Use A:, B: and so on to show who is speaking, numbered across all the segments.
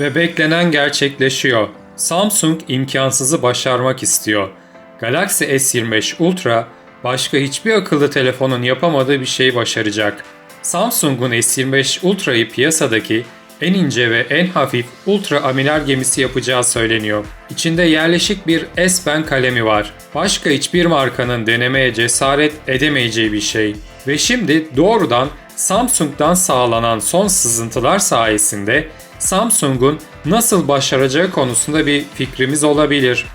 A: Ve beklenen gerçekleşiyor. Samsung imkansızı başarmak istiyor. Galaxy S25 Ultra başka hiçbir akıllı telefonun yapamadığı bir şeyi başaracak. Samsung'un S25 Ultra'yı piyasadaki en ince ve en hafif ultra amiral gemisi yapacağı söyleniyor. İçinde yerleşik bir S Pen kalemi var. Başka hiçbir markanın denemeye cesaret edemeyeceği bir şey. Ve şimdi doğrudan Samsung'dan sağlanan son sızıntılar sayesinde Samsung'un nasıl başaracağı konusunda bir fikrimiz olabilir.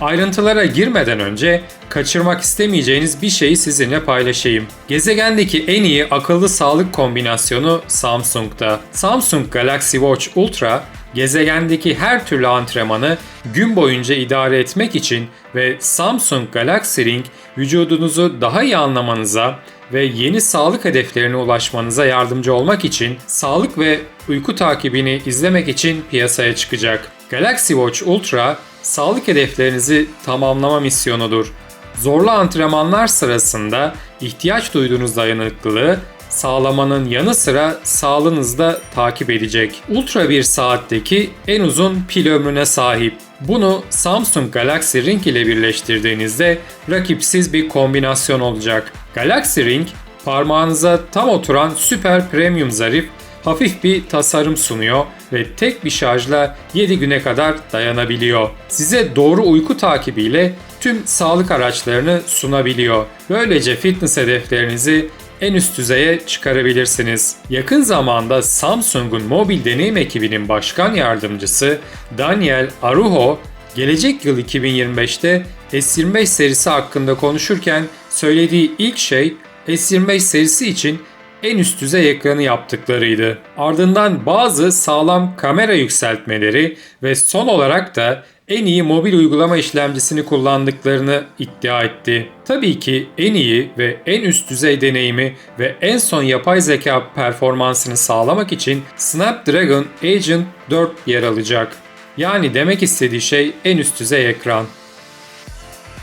A: Ayrıntılara girmeden önce kaçırmak istemeyeceğiniz bir şeyi sizinle paylaşayım. Gezegendeki en iyi akıllı sağlık kombinasyonu Samsung'da. Samsung Galaxy Watch Ultra gezegendeki her türlü antrenmanı gün boyunca idare etmek için ve Samsung Galaxy Ring vücudunuzu daha iyi anlamanıza ve yeni sağlık hedeflerine ulaşmanıza yardımcı olmak için sağlık ve uyku takibini izlemek için piyasaya çıkacak. Galaxy Watch Ultra sağlık hedeflerinizi tamamlama misyonudur. Zorlu antrenmanlar sırasında ihtiyaç duyduğunuz dayanıklılığı sağlamanın yanı sıra sağlığınızda takip edecek. Ultra bir saatteki en uzun pil ömrüne sahip. Bunu Samsung Galaxy Ring ile birleştirdiğinizde rakipsiz bir kombinasyon olacak. Galaxy Ring parmağınıza tam oturan süper premium zarif hafif bir tasarım sunuyor ve tek bir şarjla 7 güne kadar dayanabiliyor. Size doğru uyku takibiyle tüm sağlık araçlarını sunabiliyor. Böylece fitness hedeflerinizi en üst düzeye çıkarabilirsiniz. Yakın zamanda Samsung'un mobil deneyim ekibinin başkan yardımcısı Daniel Arujo, gelecek yıl 2025'te S25 serisi hakkında konuşurken söylediği ilk şey S25 serisi için en üst düzey ekranı yaptıklarıydı. Ardından bazı sağlam kamera yükseltmeleri ve son olarak da en iyi mobil uygulama işlemcisini kullandıklarını iddia etti. Tabii ki en iyi ve en üst düzey deneyimi ve en son yapay zeka performansını sağlamak için Snapdragon Agent 4 yer alacak. Yani demek istediği şey en üst düzey ekran.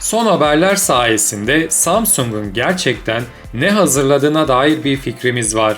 A: Son haberler sayesinde Samsung'un gerçekten ne hazırladığına dair bir fikrimiz var.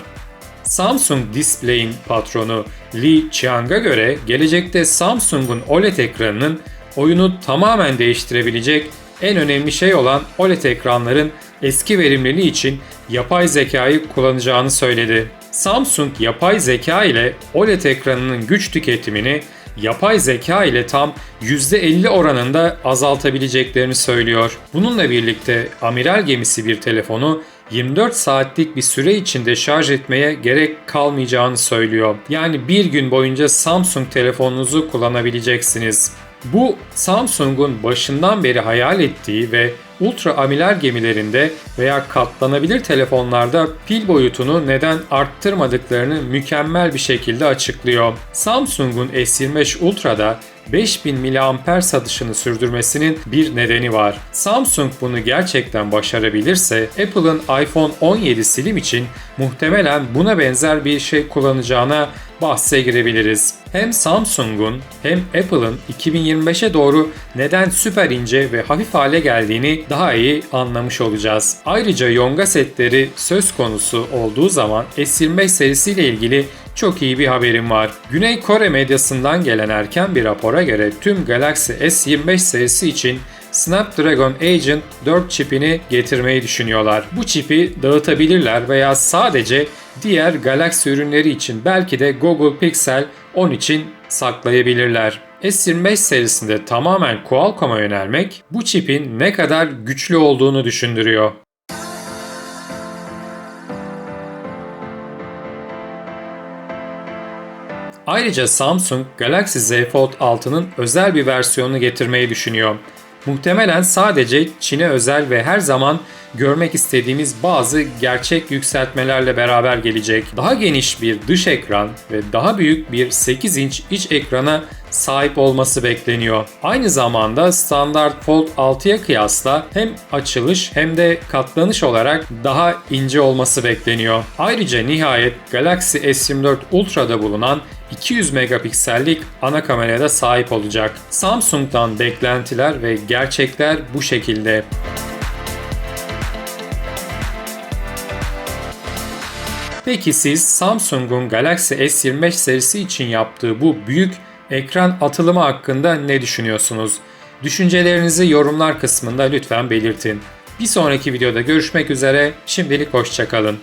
A: Samsung Display'in patronu Lee Chiang'a göre gelecekte Samsung'un OLED ekranının oyunu tamamen değiştirebilecek en önemli şey olan OLED ekranların eski verimliliği için yapay zekayı kullanacağını söyledi. Samsung yapay zeka ile OLED ekranının güç tüketimini yapay zeka ile tam %50 oranında azaltabileceklerini söylüyor. Bununla birlikte amiral gemisi bir telefonu 24 saatlik bir süre içinde şarj etmeye gerek kalmayacağını söylüyor. Yani bir gün boyunca Samsung telefonunuzu kullanabileceksiniz. Bu Samsung'un başından beri hayal ettiği ve ultra amiral gemilerinde veya katlanabilir telefonlarda pil boyutunu neden arttırmadıklarını mükemmel bir şekilde açıklıyor. Samsung'un S25 Ultra'da 5000 mAh satışını sürdürmesinin bir nedeni var. Samsung bunu gerçekten başarabilirse Apple'ın iPhone 17 Slim için muhtemelen buna benzer bir şey kullanacağına bahse girebiliriz. Hem Samsung'un hem Apple'ın 2025'e doğru neden süper ince ve hafif hale geldiğini daha iyi anlamış olacağız. Ayrıca yonga setleri söz konusu olduğu zaman S25 serisiyle ilgili çok iyi bir haberim var. Güney Kore medyasından gelen erken bir rapora göre tüm Galaxy S25 serisi için Snapdragon Agent 4 çipini getirmeyi düşünüyorlar. Bu çipi dağıtabilirler veya sadece diğer Galaxy ürünleri için belki de Google Pixel 10 için saklayabilirler. S25 serisinde tamamen Qualcomm'a yönelmek bu çipin ne kadar güçlü olduğunu düşündürüyor. Ayrıca Samsung Galaxy Z Fold 6'nın özel bir versiyonunu getirmeyi düşünüyor. Muhtemelen sadece Çin'e özel ve her zaman görmek istediğimiz bazı gerçek yükseltmelerle beraber gelecek. Daha geniş bir dış ekran ve daha büyük bir 8 inç iç ekrana sahip olması bekleniyor. Aynı zamanda standart Fold 6'ya kıyasla hem açılış hem de katlanış olarak daha ince olması bekleniyor. Ayrıca nihayet Galaxy S24 Ultra'da bulunan 200 megapiksellik ana kameraya sahip olacak. Samsung'dan beklentiler ve gerçekler bu şekilde. Peki siz Samsung'un Galaxy S25 serisi için yaptığı bu büyük ekran atılımı hakkında ne düşünüyorsunuz? Düşüncelerinizi yorumlar kısmında lütfen belirtin. Bir sonraki videoda görüşmek üzere. Şimdilik hoşçakalın.